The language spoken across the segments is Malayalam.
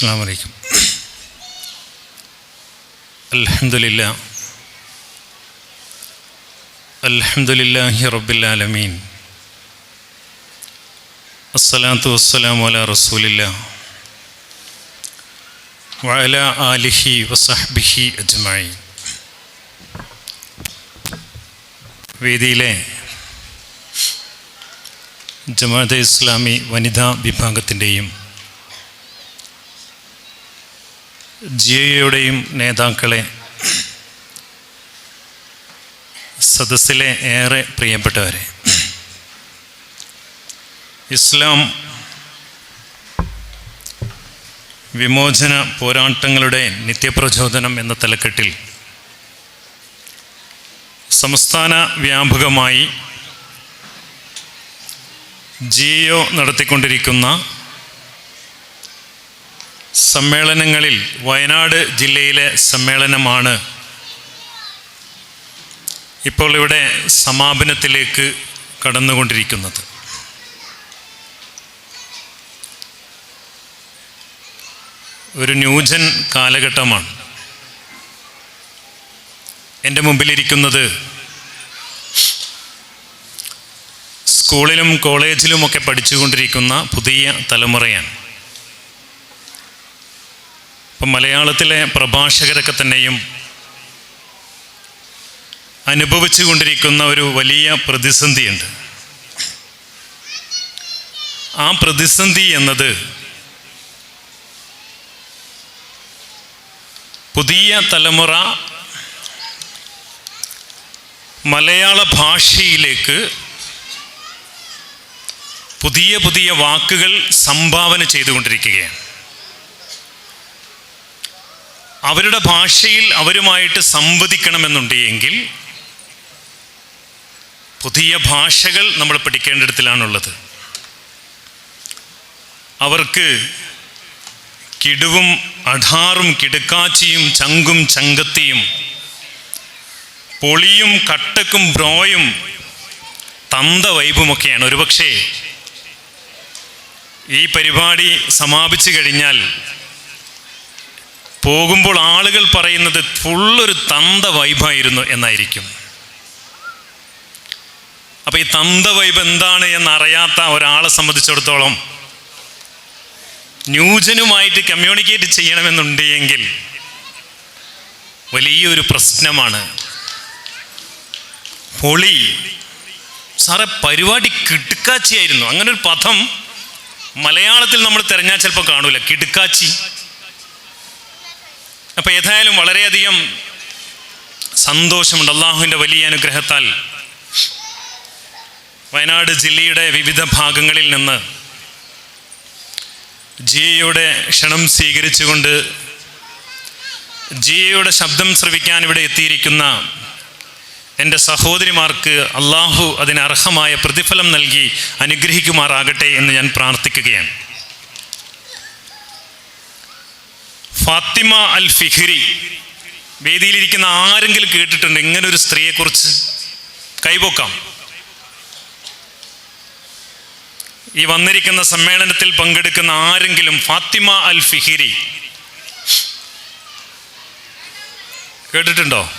അസ്സാം വലൈക്കും അലഹമില്ല അലഹമില്ലാഹി റബ്ബിലാലമീൻ അസ്സലാത്തു വസ്സലാം വല റസൂലില്ല. വല ആലിഹി വസഹ്ബിഹി അജ്മായി വേദിയിലെ ജമാഅത്തെ ഇസ്ലാമി വനിതാ വിഭാഗത്തിന്റെയും ജിയയുടെയും നേതാക്കളെ സദസ്സിലെ ഏറെ പ്രിയപ്പെട്ടവരെ ഇസ്ലാം വിമോചന പോരാട്ടങ്ങളുടെ നിത്യപ്രചോദനം എന്ന തലക്കെട്ടിൽ സംസ്ഥാന വ്യാപകമായി ജിയോ നടത്തിക്കൊണ്ടിരിക്കുന്ന സമ്മേളനങ്ങളിൽ വയനാട് ജില്ലയിലെ സമ്മേളനമാണ്. ഇപ്പോൾ ഇവിടെ സമാപനത്തിലേക്ക് കടന്നുകൊണ്ടിരിക്കുന്നത്. ഒരു ന്യൂജൻ കാലഘട്ടമാണ്. എന്റെ മുമ്പിലിരിക്കുന്നത് സ്കൂളിലും കോളേജിലുമൊക്കെ പഠിച്ചുകൊണ്ടിരിക്കുന്ന പുതിയ തലമുറയാണ്. ഇപ്പം മലയാളത്തിലെ പ്രഭാഷകരൊക്കെ തന്നെയും അനുഭവിച്ചു കൊണ്ടിരിക്കുന്ന ഒരു വലിയ പ്രതിസന്ധിയുണ്ട്. ആ പ്രതിസന്ധി എന്നത് പുതിയ തലമുറ മലയാള ഭാഷയിലേക്ക് പുതിയ പുതിയ വാക്കുകൾ സംഭാവന ചെയ്തുകൊണ്ടിരിക്കുകയാണ്. അവരുടെ ഭാഷയിൽ അവരുമായിട്ട് സംവദിക്കണമെന്നുണ്ട് എങ്കിൽ പുതിയ ഭാഷകൾ നമ്മൾ പഠിക്കേണ്ടിടത്തിലാണുള്ളത്. അവർക്ക് കിടുവും അഠാറും കിടുക്കാച്ചിയും ചങ്കും ചങ്കത്തിയും പൊളിയും കട്ടക്കും ബ്രോയും തന്ത വൈബുമൊക്കെയാണ്. ഒരുപക്ഷേ ഈ പരിപാടി സമാപിച്ചു കഴിഞ്ഞാൽ പോകുമ്പോൾ ആളുകൾ പറയുന്നത് ഫുള്ളൊരു തന്ത വൈബായിരുന്നു എന്നായിരിക്കും. അപ്പൊ ഈ തന്ത വൈബ് എന്താണ് എന്നറിയാത്ത ഒരാളെ സംബന്ധിച്ചിടത്തോളം ന്യൂജനുമായിട്ട് കമ്മ്യൂണിക്കേറ്റ് ചെയ്യണമെന്നുണ്ട് എങ്കിൽ വലിയൊരു പ്രശ്നമാണ്. പൊളി. സാറെ പരിപാടി കിടുക്കാച്ചിയായിരുന്നു. അങ്ങനെ ഒരു പദം മലയാളത്തിൽ നമ്മൾ തിരഞ്ഞാൽ ചിലപ്പോൾ കാണൂല. കിടുക്കാച്ചി. അപ്പം ഏതായാലും വളരെയധികം സന്തോഷമുണ്ട് അള്ളാഹുവിന്റെ വലിയ അനുഗ്രഹത്താൽ. വയനാട് ജില്ലയുടെ വിവിധ ഭാഗങ്ങളിൽ നിന്ന് ജിയയുടെ ക്ഷണം സ്വീകരിച്ചുകൊണ്ട് ജിയയുടെ ശബ്ദം ശ്രവിക്കാൻ ഇവിടെ എത്തിയിരിക്കുന്ന എന്റെ സഹോദരിമാർക്ക് അള്ളാഹു അതിന് അർഹമായ പ്രതിഫലം നൽകി അനുഗ്രഹിക്കുമാറാകട്ടെ എന്ന് ഞാൻ പ്രാർത്ഥിക്കുകയാണ്. ഫാത്തിമ അൽ ഫിഹിരി വേദിയിലിരിക്കുന്ന ആരെങ്കിലും കേട്ടിട്ടുണ്ട്? ഇങ്ങനെ ഒരു സ്ത്രീയെക്കുറിച്ച് കൈപോക്കാം ഈ വന്നിരിക്കുന്ന സമ്മേളനത്തിൽ പങ്കെടുക്കുന്ന ആരെങ്കിലും ഫാത്തിമ അൽ ഫിഹിരി കേട്ടിട്ടുണ്ടോ?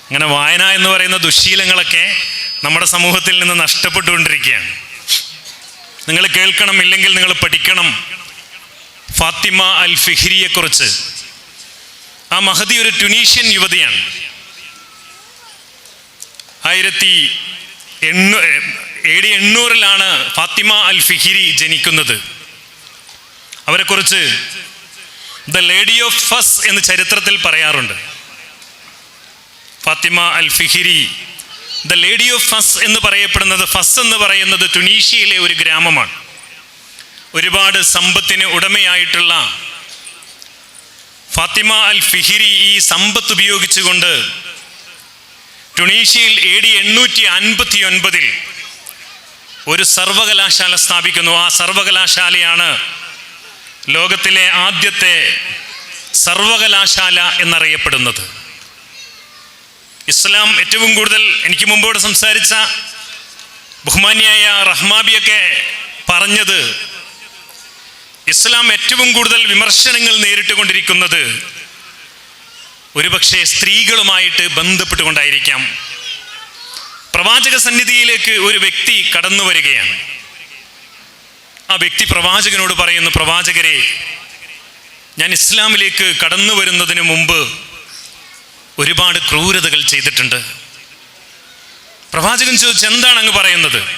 അങ്ങനെ വായന എന്ന് പറയുന്ന ദുശീലങ്ങളൊക്കെ നമ്മുടെ സമൂഹത്തിൽ നിന്ന് നഷ്ടപ്പെട്ടുകൊണ്ടിരിക്കുകയാണ്. നിങ്ങൾ കേൾക്കണം ഇല്ലെങ്കിൽ നിങ്ങൾ പഠിക്കണം. ഫാത്തിമ അൽ ഫിഹിരിയെ കുറിച്ച്. ആ മഹദി ഒരു ടുനീഷ്യൻ യുവതിയാണ്. ആയിരത്തി എണ്ണൂ എ ഡി എണ്ണൂറിലാണ് ഫാത്തിമ അൽ ഫിഹിരി ജനിക്കുന്നത് അവരെക്കുറിച്ച് ദ ലേഡി ഓഫ് ഫസ് എന്ന് ചരിത്രത്തിൽ പറയാറുണ്ട്. Fatima al Fihri the lady of Fez എന്ന് പറയപ്പെടുന്നത് ഫസ് എന്ന് പറയുന്നത് ടുണീഷ്യയിലെ ഒരു ഗ്രാമമാണ്. ഒരുപാട് സമ്പത്തിന് ഉടമയായിട്ടുള്ള ഫാത്തിമ അൽ ഫിഹിരി ഈ സമ്പത്ത് ഉപയോഗിച്ചുകൊണ്ട് ടുണീഷ്യയിൽ എ ഡി എണ്ണൂറ്റി അൻപത്തി ഒൻപതിൽ ഒരു സർവകലാശാല സ്ഥാപിക്കുന്നു. ആ സർവകലാശാലയാണ് ലോകത്തിലെ ആദ്യത്തെ സർവകലാശാല എന്നറിയപ്പെടുന്നത്. ഇസ്ലാം ഏറ്റവും കൂടുതൽ എനിക്ക് മുമ്പോട് സംസാരിച്ച ബഹുമാനിയായ റഹ്മാബിയൊക്കെ പറഞ്ഞത് ഇസ്ലാം ഏറ്റവും കൂടുതൽ വിമർശനങ്ങൾ നേരിട്ടുകൊണ്ടിരിക്കുന്നത് ഒരുപക്ഷെ സ്ത്രീകളുമായിട്ട് ബന്ധപ്പെട്ടുകൊണ്ടായിരിക്കാം. പ്രവാചക സന്നിധിയിലേക്ക് ഒരു വ്യക്തി കടന്നു വരികയാണ്. ആ വ്യക്തി പ്രവാചകനോട് പറയുന്നു പ്രവാചകരെ ഞാൻ ഇസ്ലാമിലേക്ക് കടന്നു വരുന്നതിന് മുമ്പ് ഒരുപാട് ക്രൂരതകൾ ചെയ്തിട്ടുണ്ട്. പ്രവാചകൻ ചോദിച്ചു എന്താണ് അങ്ങ് പറയുന്നത്?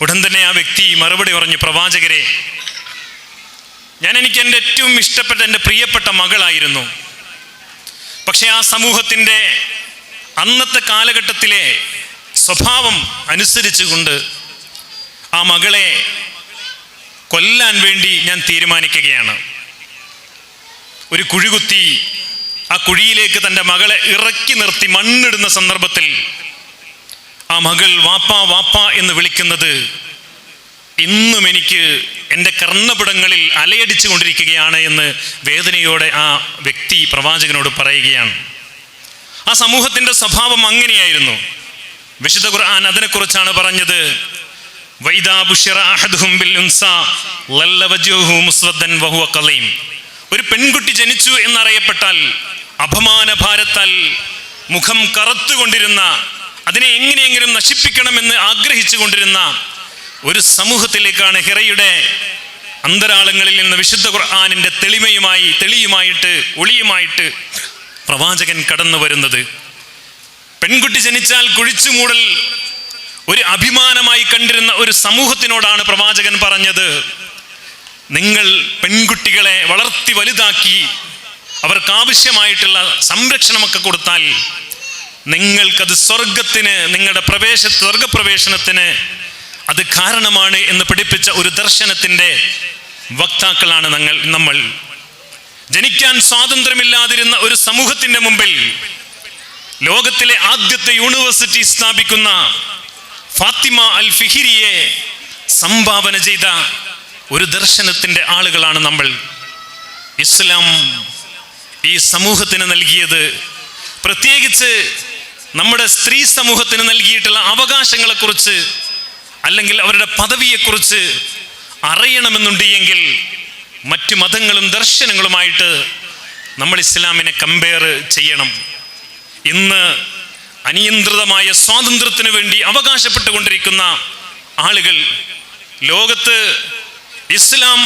ഉടൻ തന്നെ ആ വ്യക്തി മറുപടി പറഞ്ഞു പ്രവാചകരെ ഞാൻ എനിക്ക് എന്റെ ഏറ്റവും ഇഷ്ടപ്പെട്ട എന്റെ പ്രിയപ്പെട്ട മകളായിരുന്നു. പക്ഷെ ആ സമൂഹത്തിന്റെ അന്നത്തെ കാലഘട്ടത്തിലെ സ്വഭാവം അനുസരിച്ചുകൊണ്ട് ആ മകളെ കൊല്ലാൻ വേണ്ടി ഞാൻ തീരുമാനിക്കുകയാണ്. ഒരു കുഴികുത്തി ആ കുഴിയിലേക്ക് തന്റെ മകളെ ഇറക്കി നിർത്തി മണ്ണിടുന്ന സന്ദർഭത്തിൽ ആ മകൾ വാപ്പ വാപ്പ എന്ന് വിളിക്കുന്നത് ഇന്നും എനിക്ക് എന്റെ കർണപിടങ്ങളിൽ അലയടിച്ചു കൊണ്ടിരിക്കുകയാണ് എന്ന് വേദനയോടെ ആ വ്യക്തി പ്രവാചകനോട് പറയുകയാണ്. ആ സമൂഹത്തിന്റെ സ്വഭാവം അങ്ങനെയായിരുന്നു. വിശുദ്ധ ഖുർആൻ അതിനെക്കുറിച്ചാണ് പറഞ്ഞത്. ഒരു പെൺകുട്ടി ജനിച്ചു എന്നറിയപ്പെട്ടാൽ അപമാന ഭാരത്താൽ മുഖം കറുത്തുകൊണ്ടിരുന്ന അതിനെ എങ്ങനെയെങ്കിലും നശിപ്പിക്കണമെന്ന് ആഗ്രഹിച്ചു കൊണ്ടിരുന്ന ഒരു സമൂഹത്തിലേക്കാണ് ഹിറയുടെ അന്തരാളങ്ങളിൽ നിന്ന് വിശുദ്ധ ഖുർആാനിന്റെ തെളിമയുമായി തെളിയുമായിട്ട് ഒളിയുമായിട്ട് പ്രവാചകൻ കടന്നു വരുന്നത്. പെൺകുട്ടി ജനിച്ചാൽ കുഴിച്ചു മൂടൽ ഒരു അഭിമാനമായി കണ്ടിരുന്ന ഒരു സമൂഹത്തിനോടാണ് പ്രവാചകൻ പറഞ്ഞത്. നിങ്ങൾ പെൺകുട്ടികളെ വളർത്തി വലുതാക്കി അവർക്ക് ആവശ്യമായിട്ടുള്ള സംരക്ഷണമൊക്കെ കൊടുത്താൽ നിങ്ങൾക്കത് സ്വർഗത്തിന് നിങ്ങളുടെ പ്രവേശ സ്വർഗപ്രവേശനത്തിന് അത് കാരണമാണ് എന്ന് പഠിപ്പിച്ച ഒരു ദർശനത്തിന്റെ വക്താക്കളാണ് ഞങ്ങൾ നമ്മൾ. ജനിക്കാൻ സ്വാതന്ത്ര്യമില്ലാതിരുന്ന ഒരു സമൂഹത്തിന്റെ മുമ്പിൽ ലോകത്തിലെ ആദ്യത്തെ യൂണിവേഴ്സിറ്റി സ്ഥാപിക്കുന്ന ഫാത്തിമ അൽ ഫിഹിരിയെ സംഭാവന ചെയ്ത ഒരു ദർശനത്തിന്റെ ആളുകളാണ് നമ്മൾ. ഇസ്ലാം ഈ സമൂഹത്തിന് നൽകിയത് പ്രത്യേകിച്ച് നമ്മുടെ സ്ത്രീ സമൂഹത്തിന് നൽകിയിട്ടുള്ള അവകാശങ്ങളെക്കുറിച്ച് അല്ലെങ്കിൽ അവരുടെ പദവിയെക്കുറിച്ച് അറിയണമെന്നുണ്ട് എങ്കിൽ മറ്റു മതങ്ങളും ദർശനങ്ങളുമായിട്ട് നമ്മൾ ഇസ്ലാമിനെ കമ്പയർ ചെയ്യണം. ഇന്ന് അനിയന്ത്രിതമായ സ്വാതന്ത്ര്യത്തിന് വേണ്ടി അവകാശപ്പെട്ടുകൊണ്ടിരിക്കുന്ന ആളുകൾ ലോകത്ത് ഇസ്ലാം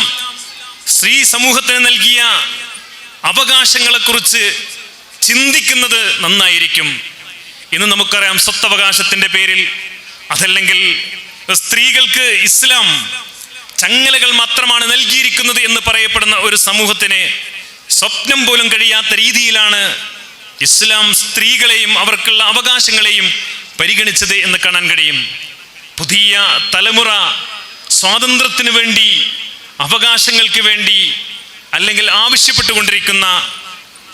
സ്ത്രീ സമൂഹത്തിന് നൽകിയ അവകാശങ്ങളെക്കുറിച്ച് ചിന്തിക്കുന്നത് നന്നായിരിക്കും. ഇന്ന് നമുക്കറിയാം സ്വത്തവകാശത്തിന്റെ പേരിൽ അതല്ലെങ്കിൽ സ്ത്രീകൾക്ക് ഇസ്ലാം ചങ്ങലകൾ മാത്രമാണ് നൽകിയിരിക്കുന്നത് എന്ന് പറയപ്പെടുന്ന ഒരു സമൂഹത്തിന് സ്വപ്നം പോലും കഴിയാത്ത രീതിയിലാണ് ഇസ്ലാം സ്ത്രീകളെയും അവർക്കുള്ള അവകാശങ്ങളെയും പരിഗണിച്ചത് എന്ന് കാണാൻ കഴിയും. പുതിയ തലമുറ സ്വാതന്ത്ര്യത്തിന് വേണ്ടി അവകാശങ്ങൾക്ക് വേണ്ടി അല്ലെങ്കിൽ ആവശ്യപ്പെട്ടുകൊണ്ടിരിക്കുന്ന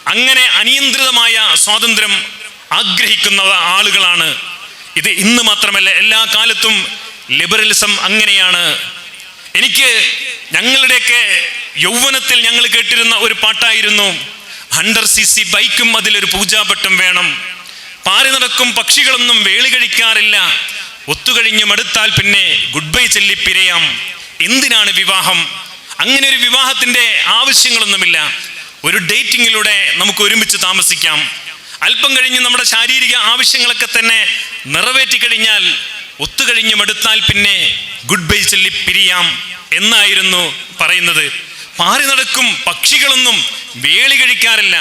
അങ്ങനെ അനിയന്ത്രിതമായ സ്വാതന്ത്ര്യം ആഗ്രഹിക്കുന്ന ആളുകളാണ്. ഇത് ഇന്ന് മാത്രമല്ല എല്ലാ കാലത്തും ലിബറലിസം അങ്ങനെയാണ്. എനിക്ക് ഞങ്ങളുടെയൊക്കെ യൗവനത്തിൽ ഞങ്ങൾ കേട്ടിരുന്ന ഒരു പാട്ടായിരുന്നു. ഹൺഡർ സി സി ബൈക്കും അതിലൊരു പൂജാപട്ടം വേണം. പാറി നടക്കും പക്ഷികളൊന്നും വേളി കഴിക്കാറില്ല. ഒത്തുകഴിഞ്ഞ് മടുത്താൽ പിന്നെ ഗുഡ് ബൈ ചൊല്ലി പിരയാം. എന്തിനാണ് വിവാഹം? അങ്ങനെ ഒരു വിവാഹത്തിന്റെ ആവശ്യങ്ങളൊന്നുമില്ല. ഒരു ഡേറ്റിങ്ങിലൂടെ നമുക്ക് ഒരുമിച്ച് താമസിക്കാം. അല്പം കഴിഞ്ഞ് നമ്മുടെ ശാരീരിക ആവശ്യങ്ങളൊക്കെ തന്നെ നിറവേറ്റി കഴിഞ്ഞാൽ ഒത്തുകഴിഞ്ഞ് മടുത്താൽ പിന്നെ ഗുഡ് ബൈ ചൊല്ലി പിരിയാം എന്നായിരുന്നു പറയുന്നത്. പാറി നടക്കും പക്ഷികളൊന്നും വേളി കഴിക്കാറില്ല.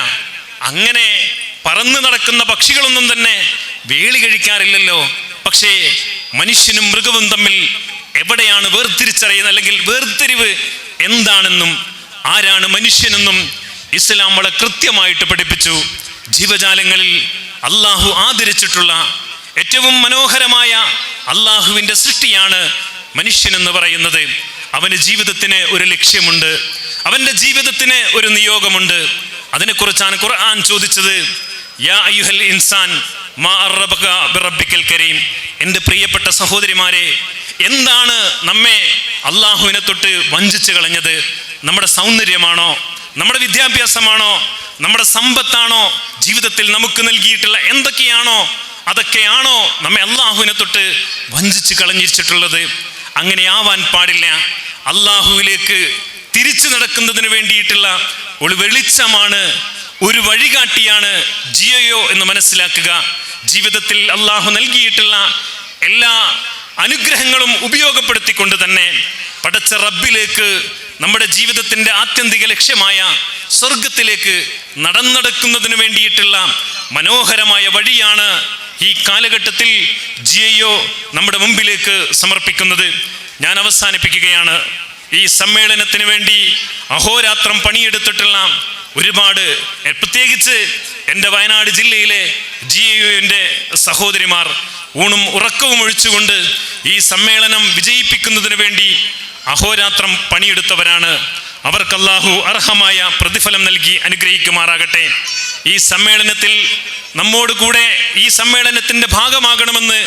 അങ്ങനെ പറന്നു നടക്കുന്ന പക്ഷികളൊന്നും തന്നെ വേളി കഴിക്കാറില്ലല്ലോ. പക്ഷേ മനുഷ്യനും മൃഗവും തമ്മിൽ എവിടെയാണ് വേർതിരിച്ചറിയുന്നത് അല്ലെങ്കിൽ വേർതിരിവ് എന്താണെന്നും ആരാണ് മനുഷ്യനെന്നും ഇസ്ലാം വളരെ കൃത്യമായിട്ട് പഠിപ്പിച്ചു. ജീവജാലങ്ങളിൽ അള്ളാഹു ആദരിച്ചിട്ടുള്ള ഏറ്റവും മനോഹരമായ അള്ളാഹുവിന്റെ സൃഷ്ടിയാണ് മനുഷ്യൻ എന്ന് പറയുന്നത്. അവന് ജീവിതത്തിന് ഒരു ലക്ഷ്യമുണ്ട്. അവന്റെ ജീവിതത്തിന് ഒരു നിയോഗമുണ്ട്. അതിനെക്കുറിച്ചാണ് ഖുർആൻ ചോദിച്ചത്. യാ അയ്യുഹൽ ഇൻസാൻ മാ അറബക ബിറബ്ബിക്കൽ കരീം. എന്റെ പ്രിയപ്പെട്ട സഹോദരിമാരെ എന്താണ് നമ്മെ അള്ളാഹുവിനെ തൊട്ട് വഞ്ചിച്ചു കളഞ്ഞത്? നമ്മുടെ സൗന്ദര്യമാണോ? നമ്മുടെ വിദ്യാഭ്യാസമാണോ? നമ്മുടെ സമ്പത്താണോ? ജീവിതത്തിൽ നമുക്ക് നൽകിയിട്ടുള്ള എന്തൊക്കെയാണോ അതൊക്കെയാണോ നമ്മെ അള്ളാഹുവിനെ തൊട്ട് വഞ്ചിച്ച് കളഞ്ഞിരിച്ചിട്ടുള്ളത്? അങ്ങനെ ആവാൻ പാടില്ല. അള്ളാഹുവിലേക്ക് തിരിച്ചു നടക്കുന്നതിന് വേണ്ടിയിട്ടുള്ള ഒരു വെളിച്ചമാണ് ഒരു വഴികാട്ടിയാണ് ജിയയോ എന്ന് മനസ്സിലാക്കുക. ജീവിതത്തിൽ അള്ളാഹു നൽകിയിട്ടുള്ള എല്ലാ അനുഗ്രഹങ്ങളും ഉപയോഗപ്പെടുത്തിക്കൊണ്ട് തന്നെ പടച്ച റബ്ബിലേക്ക് നമ്മുടെ ജീവിതത്തിന്റെ ആത്യന്തിക ലക്ഷ്യമായ സ്വർഗത്തിലേക്ക് നടന്നടക്കുന്നതിന് വേണ്ടിയിട്ടുള്ള മനോഹരമായ വഴിയാണ് ഈ കാലഘട്ടത്തിൽ ജിയോ നമ്മുടെ മുമ്പിലേക്ക് സമർപ്പിക്കുന്നത് ഞാൻ അവസാനിപ്പിക്കുകയാണ്. ഈ സമ്മേളനത്തിന് വേണ്ടി അഹോരാത്രം പണിയെടുത്തിട്ടുള്ള ഒരുപാട് പ്രത്യേകിച്ച് എന്റെ വയനാട് ജില്ലയിലെ ജി സഹോദരിമാർ ഊണും ഉറക്കവും ഒഴിച്ചുകൊണ്ട് ഈ സമ്മേളനം വിജയിപ്പിക്കുന്നതിന് വേണ്ടി അഹോരാത്രം പണിയെടുത്തവരാണ്. അവർക്ക് അല്ലാഹു അർഹമായ പ്രതിഫലം നൽകി അനുഗ്രഹിക്കുമാറാകട്ടെ. ഈ സമ്മേളനത്തിൽ നമ്മോട് കൂടെ ഈ സമ്മേളനത്തിന്റെ ഭാഗമാകണമെന്ന്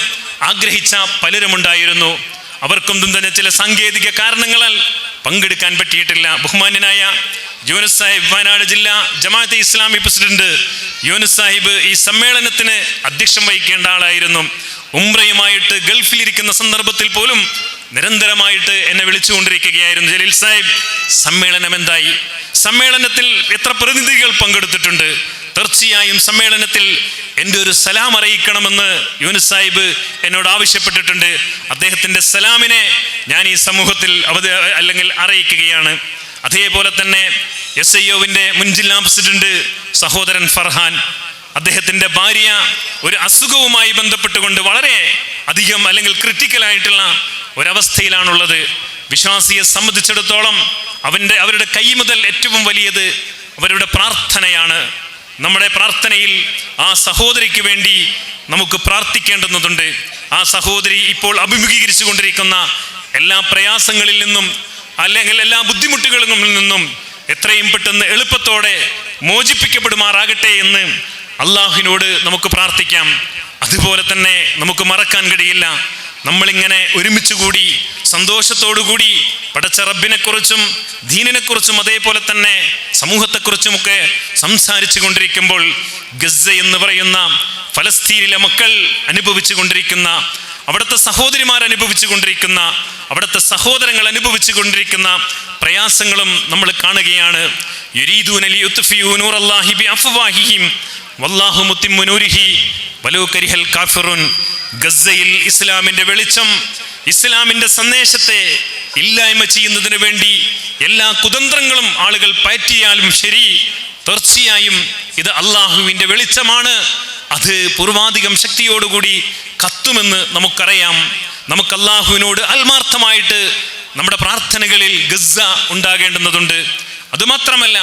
ആഗ്രഹിച്ച പലരുമുണ്ടായിരുന്നു. അവർക്കും തന്നെ ചില സാങ്കേതിക കാരണങ്ങളാൽ പങ്കെടുക്കാൻ പറ്റിയിട്ടില്ല. ബഹുമാന്യനായ യൂനസ് സാഹിബ് വയനാട് ജില്ല ജമാഅത്തെ ഇസ്ലാമി പ്രസിഡന്റ് യൂനസ് സാഹിബ് ഈ സമ്മേളനത്തിന് അധ്യക്ഷം വഹിക്കേണ്ട ആളായിരുന്നു. ഉംറയുമായിട്ട് ഗൾഫിലിരിക്കുന്ന സന്ദർഭത്തിൽ പോലും നിരന്തരമായിട്ട് എന്നെ വിളിച്ചുകൊണ്ടിരിക്കുകയായിരുന്നു. ജലീൽ സാഹിബ് സമ്മേളനം എന്തായി? സമ്മേളനത്തിൽ എത്ര പ്രതിനിധികൾ പങ്കെടുത്തിട്ടുണ്ട്? തീർച്ചയായും സമ്മേളനത്തിൽ എന്റെ ഒരു സലാം അറിയിക്കണമെന്ന് യൂനിസ് സാഹിബ് എന്നോട് ആവശ്യപ്പെട്ടിട്ടുണ്ട്. അദ്ദേഹത്തിന്റെ സലാമിനെ ഞാൻ ഈ സമൂഹത്തിൽ അവത അല്ലെങ്കിൽ അറിയിക്കുകയാണ്. അതേപോലെ തന്നെ എസ് ഐ ഒവിന്റെ മുൻ ജില്ലാ പ്രസിഡന്റ് സഹോദരൻ ഫർഹാൻ. അദ്ദേഹത്തിന്റെ ഭാര്യ ഒരു അസുഖവുമായി ബന്ധപ്പെട്ടുകൊണ്ട് വളരെ അധികം അല്ലെങ്കിൽ ക്രിട്ടിക്കലായിട്ടുള്ള ഒരവസ്ഥയിലാണുള്ളത്. വിശ്വാസിയെ സംബന്ധിച്ചിടത്തോളം അവന്റെ അവരുടെ കൈ മുതൽ ഏറ്റവും വലിയത് അവരുടെ പ്രാർത്ഥനയാണ്. നമ്മുടെ പ്രാർത്ഥനയിൽ ആ സഹോദരിക്ക് വേണ്ടി നമുക്ക് പ്രാർത്ഥിക്കേണ്ടുന്നതുണ്ട്. ആ സഹോദരി ഇപ്പോൾ അഭിമുഖീകരിച്ചു കൊണ്ടിരിക്കുന്ന എല്ലാ പ്രയാസങ്ങളിൽ നിന്നും അല്ലെങ്കിൽ എല്ലാ ബുദ്ധിമുട്ടുകളിൽ നിന്നും എത്രയും പെട്ടെന്ന് എളുപ്പത്തോടെ മോചിപ്പിക്കപ്പെടുമാറാകട്ടെ എന്ന് അള്ളാഹുവിനോട് നമുക്ക് പ്രാർത്ഥിക്കാം. അതുപോലെ തന്നെ നമുക്ക് മറക്കാൻ കഴിയില്ല. നമ്മളിങ്ങനെ ഒരുമിച്ച് കൂടി സന്തോഷത്തോടു കൂടി പടച്ച ദീനിനെ കുറിച്ചും അതേപോലെ തന്നെ സമൂഹത്തെക്കുറിച്ചുമൊക്കെ സംസാരിച്ചു കൊണ്ടിരിക്കുമ്പോൾ ഗസ എന്ന് പറയുന്ന ഫലസ്തീനിലെ മക്കൾ അനുഭവിച്ചു കൊണ്ടിരിക്കുന്ന അവിടുത്തെ സഹോദരിമാർ അനുഭവിച്ചു കൊണ്ടിരിക്കുന്ന അവിടുത്തെ സഹോദരങ്ങൾ അനുഭവിച്ചു കൊണ്ടിരിക്കുന്ന പ്രയാസങ്ങളും നമ്മൾ കാണുകയാണ്. ഇസ്ലാമിന്റെ വെളിച്ചം ഇസ്ലാമിന്റെ സന്ദേശത്തെ ഇല്ലായ്മ ചെയ്യുന്നതിന് വേണ്ടി എല്ലാ കുതന്ത്രങ്ങളും ആളുകൾ പയറ്റിയാലും ശരി തീർച്ചയായും ഇത് അള്ളാഹുവിന്റെ വെളിച്ചമാണ്. അത് പൂർവാധികം ശക്തിയോടുകൂടി കത്തുമെന്ന് നമുക്കറിയാം. നമുക്ക് അള്ളാഹുവിനോട് ആത്മാർത്ഥമായിട്ട് നമ്മുടെ പ്രാർത്ഥനകളിൽ ഗസ്സ ഉണ്ടാകേണ്ടുന്നതുണ്ട്. അതുമാത്രമല്ല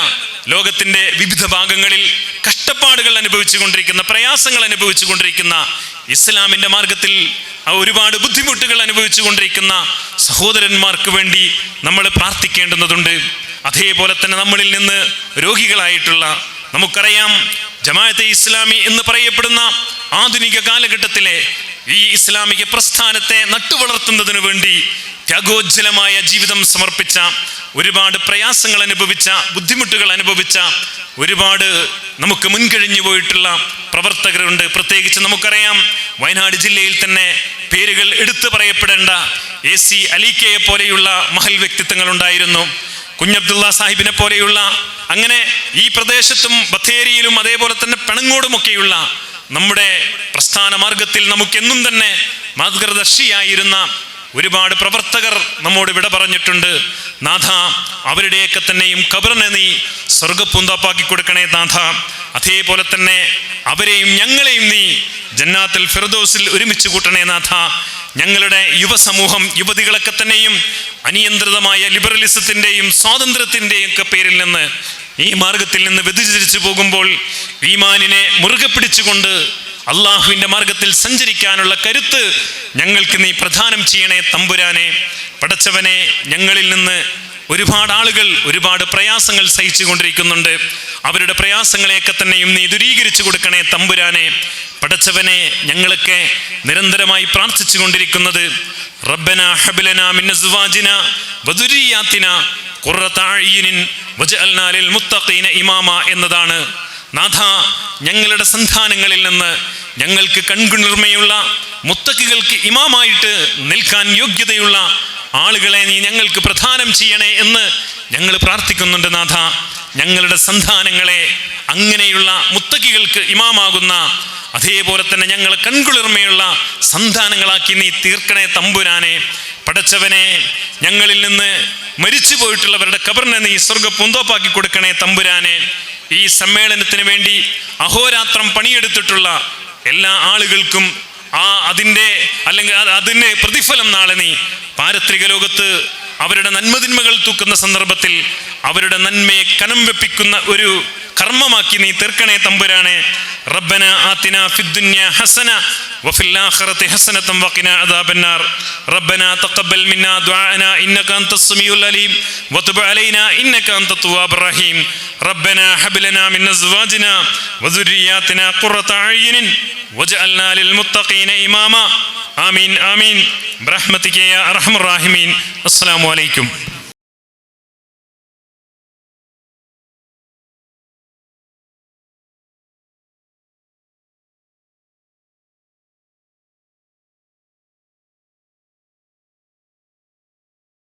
ലോകത്തിന്റെ വിവിധ ഭാഗങ്ങളിൽ കഷ്ടപ്പാടുകൾ അനുഭവിച്ചു കൊണ്ടിരിക്കുന്ന പ്രയാസങ്ങൾ അനുഭവിച്ചു കൊണ്ടിരിക്കുന്ന ഇസ്ലാമിന്റെ മാർഗത്തിൽ ഒരുപാട് ബുദ്ധിമുട്ടുകൾ അനുഭവിച്ചു കൊണ്ടിരിക്കുന്ന സഹോദരന്മാർക്ക് വേണ്ടി നമ്മൾ പ്രാർത്ഥിക്കേണ്ടുന്നതുണ്ട്. അതേപോലെ തന്നെ നമ്മളിൽ നിന്ന് രോഗികളായിട്ടുള്ള നമുക്കറിയാം ജമാഅത്തെ ഇസ്ലാമി എന്ന് പറയപ്പെടുന്ന ആധുനിക കാലഘട്ടത്തിലെ ഈ ഇസ്ലാമിക പ്രസ്ഥാനത്തെ നട്ടുവളർത്തുന്നതിന് വേണ്ടി ത്യാഗോജ്ജലമായ ജീവിതം സമർപ്പിച്ച ഒരുപാട് പ്രയാസങ്ങൾ അനുഭവിച്ച ബുദ്ധിമുട്ടുകൾ അനുഭവിച്ച ഒരുപാട് നമുക്ക് മുൻകഴിഞ്ഞു പോയിട്ടുള്ള പ്രവർത്തകരുണ്ട്. പ്രത്യേകിച്ച് നമുക്കറിയാം വയനാട് ജില്ലയിൽ തന്നെ പേരുകൾ എടുത്തു പറയപ്പെടേണ്ട എ സി അലിക്കയെ പോലെയുള്ള മഹൽ വ്യക്തിത്വങ്ങൾ ഉണ്ടായിരുന്നു. കുഞ്ഞബ്ദുള്ള സാഹിബിനെ പോലെയുള്ള അങ്ങനെ ഈ പ്രദേശത്തും ബത്തേരിയിലും അതേപോലെ തന്നെ പെണങ്ങോടുമൊക്കെയുള്ള നമ്മുടെ പ്രസ്ഥാന മാർഗത്തിൽ നമുക്കെന്നും തന്നെ മാർഗദർശിയായിരുന്ന ഒരുപാട് പ്രവർത്തകർ നമ്മോട് വിട പറഞ്ഞിട്ടുണ്ട്. നാഥ അവരുടെയൊക്കെ തന്നെയും കബറിനെ നീ സ്വർഗപ്പൂന്താപ്പാക്കി കൊടുക്കണേ നാഥ. അതേപോലെ തന്നെ അവരെയും ഞങ്ങളെയും നീ ജന്നാത്തിൽ ഫിർദോസിൽ ഒരുമിച്ച് കൂട്ടണേ നാഥ. ഞങ്ങളുടെ യുവസമൂഹം യുവതികളൊക്കെ തന്നെയും അനിയന്ത്രിതമായ ലിബറലിസത്തിന്റെയും സ്വാതന്ത്ര്യത്തിന്റെയും ഒക്കെ പേരിൽ നിന്ന് ഈ മാർഗത്തിൽ നിന്ന് വ്യതിചരിച്ചു പോകുമ്പോൾ ഈമാനിനെ മുറുകെ പിടിച്ചുകൊണ്ട് അള്ളാഹുവിന്റെ മാർഗത്തിൽ സഞ്ചരിക്കാനുള്ള കരുത്ത് ഞങ്ങൾക്ക് നീ പ്രദാനം ചെയ്യണേ തമ്പുരാനെ. പടച്ചവനെ ഞങ്ങളിൽ നിന്ന് ഒരുപാട് ആളുകൾ ഒരുപാട് പ്രയാസങ്ങൾ സഹിച്ചു കൊണ്ടിരിക്കുന്നുണ്ട്. അവരുടെ പ്രയാസങ്ങളെയൊക്കെ തന്നെയും നീ ദുരീകരിച്ചു കൊടുക്കണേ തമ്പുരാനെ. പടച്ചവനെ ഞങ്ങളൊക്കെ നിരന്തരമായി പ്രാർത്ഥിച്ചു കൊണ്ടിരിക്കുന്നത്. റബ്ബന ഹബിലന മിന്നസുവാജിന വധുരിയാത്തിന ഖുർറതഅയ്യിനിൻ വജഅൽനാ ലിൽ മുത്തഖീന ഇമാമ എന്നതാണ്. നാഥ ഞങ്ങളുടെ സന്താനങ്ങളിൽ നിന്ന് ഞങ്ങൾക്ക് കൺകുളിർമയുള്ള മുത്തക്കുകൾക്ക് ഇമാമായിട്ട് നിൽക്കാൻ യോഗ്യതയുള്ള ആളുകളെ നീ ഞങ്ങൾക്ക് പ്രധാനം ചെയ്യണേ എന്ന് ഞങ്ങൾ പ്രാർത്ഥിക്കുന്നുണ്ട് നാഥ. ഞങ്ങളുടെ സന്താനങ്ങളെ അങ്ങനെയുള്ള മുത്തക്കികൾക്ക് ഇമാമാകുന്ന അതേപോലെ തന്നെ ഞങ്ങൾ കൺകുളിർമയുള്ള സന്താനങ്ങളാക്കി നീ തീർക്കണേ തമ്പുരാനെ. പടച്ചവനെ ഞങ്ങളിൽ നിന്ന് മരിച്ചു പോയിട്ടുള്ളവരുടെ കബറിനെ നീ സ്വർഗ പൂന്തോപ്പാക്കി കൊടുക്കണേ തമ്പുരാനെ. ഈ സമ്മേളനത്തിന് വേണ്ടി അഹോരാത്രം പണിയെടുത്തിട്ടുള്ള എല്ലാ ആളുകൾക്കും ആ അതിന്റെ അല്ലെങ്കിൽ അത് അതിന് പ്രതിഫലം നാളെ നീ പാരത്രിക ലോകത്ത് അവരുടെ നന്മതിന്മകൾ തൂക്കുന്ന സന്ദർഭത്തിൽ അവരുടെ നന്മയെ കനം വെപ്പിക്കുന്ന ഒരു കർമ്മമാക്കി നീ തീർക്കണേ തമ്പുരാനെ. റബ്ബന ആത്തിന ഫിദ്ദുന്യ ഹസന വഫിൽ ആഖിറതി ഹസനതൻ വഖിന അദാബന്നാർ. റബ്ബന തഖബ്ബൽ മിന്നാ ദുആന ഇന്നക അൻതസ് സമീഉൽ അലീം. വതുബ് അലൈനാ ഇന്നക അൻതത് തവ്വാബുർ റഹീം. റബ്ബന ഹബിലനാ മിൻ അസ്വാജിന വദുരിയാതിന ഖുറത അയ്യുനിൻ. വജ്അൽനാ ലിൽ മുത്തഖീന ഇമാമാ. آمين آمين برحمتك يا أرحم الراحمين السلام عليكم